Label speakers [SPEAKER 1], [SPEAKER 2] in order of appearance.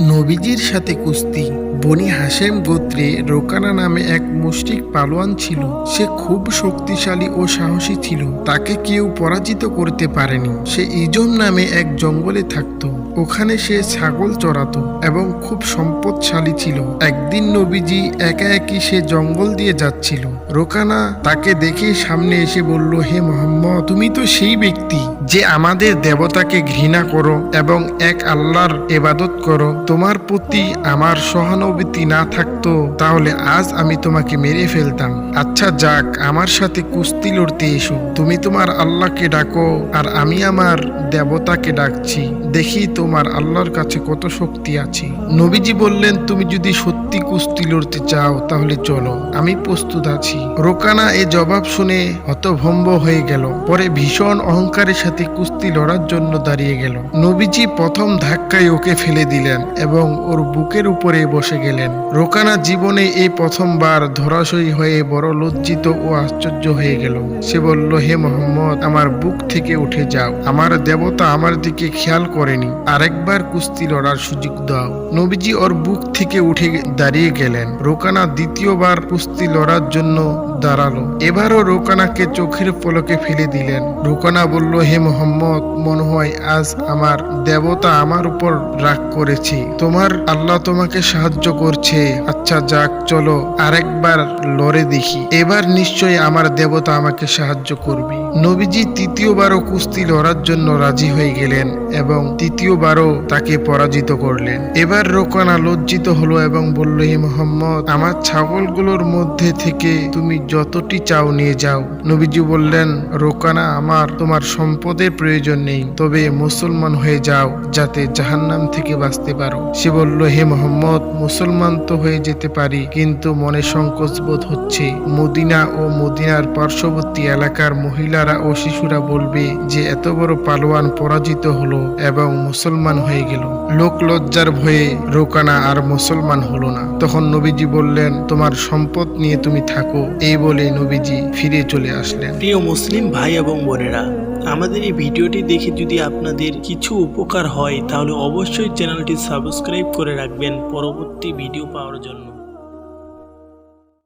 [SPEAKER 1] নবীজির সাথে কুস্তি। বনি হাসেম গোত্রে রোকানা নামে এক মুষ্টিক পালোয়ান ছিল। সে খুব শক্তিশালী ও সাহসী ছিল। তাকে কেউ পরাজিত করতে পারেনি। সে ইজম নামে এক জঙ্গলে থাকতো। ওখানে সে ছাগল চড়াতো এবং খুব সম্পদশালী ছিল। একদিন নবীজি একা একই সে জঙ্গল দিয়ে যাচ্ছিল। রোকানা তাকে দেখে সামনে এসে বলল, হে মোহাম্মদ, তুমি তো সেই ব্যক্তি। যে আমাদের দেবতাকে ঘৃণা করো এবং এক আল্লাহর এবাদত করো, তোমার প্রতি আমার সহানুভূতি না থাকতো, তাহলে আজ আমি তোমাকে মেরে ফেলতাম। আচ্ছা যাক, আমার সাথে কুস্তি লড়তে এসো। তুমি তোমার আল্লাহকে ডাকো আর আমি আমার দেবতাকে ডাকছি। দেখি তোমার আল্লাহর কাছে কত শক্তি আছে। নবীজি বললেন, তুমি যদি সত্যি কুস্তি লড়তে চাও, তাহলে চলো। আমি প্রস্তুত আছি। রোকানা এ জবাব শুনে হতভম্ব হয়ে গেল। পরে ভীষণ অহংকারের সাথে কুস্তি লড়ার জন্য দাঁড়িয়ে গেল। নবীজি প্রথম ধাক্কায় ওকে ফেলে দিলেন এবং ওর বুকের উপরে বসে গেলেন। রোকানা জীবনে এই প্রথমবার ধরাশয়ী হয়ে বড় লজ্জিত ও আশ্চর্য হয়ে গেল। সে বলল, হে মোহাম্মদ, আমার বুক থেকে উঠে যাও। আমার দেবতা আমার দিকে খেয়াল করেনি। আরেকবার কুস্তি লড়ার সুযোগ দাও। নবীজি ওর বুক থেকে উঠে দাঁড়িয়ে গেলেন। রোকানা দ্বিতীয়বার কুস্তি লড়ার জন্য দাঁড়াল। এবারও রোকানাকে চোখের পলকে ফেলে দিলেন। রোকানা বলল, হে মোহাম্মদ, মনে হয় আজ আমার দেবতা আমার উপর রাগ করেছে। তোমার আল্লাহ তোমাকে সাহায্য করছে। আচ্ছা যাক, চলো আরেকবার লড়ে দেখি। এবার নিশ্চয়ই আমার দেবতা আমাকে সাহায্য করবে। নবীজি তৃতীয়বারও কুস্তি লড়ার জন্য রাজি হয়ে গেলেন এবং তৃতীয়বারও তাকে পরাজিত করলেন। এবার রোকানা লজ্জিত হলো এবং বলল, হে মোহাম্মদ, আমার ছাগলগুলোর মধ্যে থেকে তুমি যতটি চাও নিয়ে যাও। নবীজি বললেন, রোকানা আমার, তোমার সম্পদের প্রয়োজন নেই। তবে মুসলমান হয়ে যাও, যাতে জাহান্নাম থেকে বাঁচতে পারো। সে বলল, হে মোহাম্মদ, মুসলমান তো হয়ে যেতে পারি, কিন্তু মনে সংকোচ বোধ হচ্ছে। মদিনা ও মদিনার পার্শ্ববর্তী এলাকার মহিলারা ও শিশুরা বলবে যে, এত বড় পালোয়ান পরাজিত হলো এবং মুসলমান হয়ে গেল। লোক লজ্জার ভয়ে রোকানা আর মুসলমান হলো না। তখন নবীজি বললেন, তোমার সম্পদ নিয়ে তুমি থাকো। এই বলে নবীজি ফিরে চলে আসলেন।
[SPEAKER 2] প্রিয় মুসলিম ভাই এবং বোনেরা, আমাদের এই ভিডিওটি দেখে যদি আপনাদের কিছু উপকার হয়, তাহলে অবশ্যই চ্যানেলটি সাবস্ক্রাইব করে রাখবেন। পরবর্তী ভিডিও পাওয়ার জন্য।